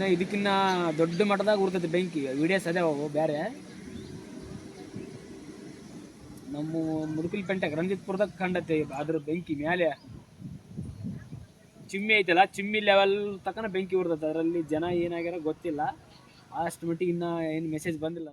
ಇನ್ನು ಇದಕ್ಕಿನ್ನ ದೊಡ್ಡ ಮಟ್ಟದಾಗ ಉರ್ತೈತೆ ಬೆಂಕಿ ವಿಡಿಯೋಸ್ ಅದೇ ಅವು ಬೇರೆ ನಮ್ಮ ಮುದುಕಲ್ ಪೆಂಟ್ಯಾಗ, ರಂಜಿತ್ಪುರದಾಗ ಕಂಡತ್ತೆ ಅದ್ರ ಬೆಂಕಿ ಮೇಲೆ ಚಿಮ್ಮಿ ಐತಲ್ಲ, ಚಿಮ್ಮಿ ಲೆವೆಲ್ ತಕನ ಬೆಂಕಿ ಉರ್ತೈತೆ ಅದರಲ್ಲಿ ಜನ ಏನಾಗ್ಯಾರ ಗೊತ್ತಿಲ್ಲ. ಅಷ್ಟು ಮಟ್ಟಿಗೆ ಇನ್ನ ಏನು ಮೆಸೇಜ್ ಬಂದಿಲ್ಲ.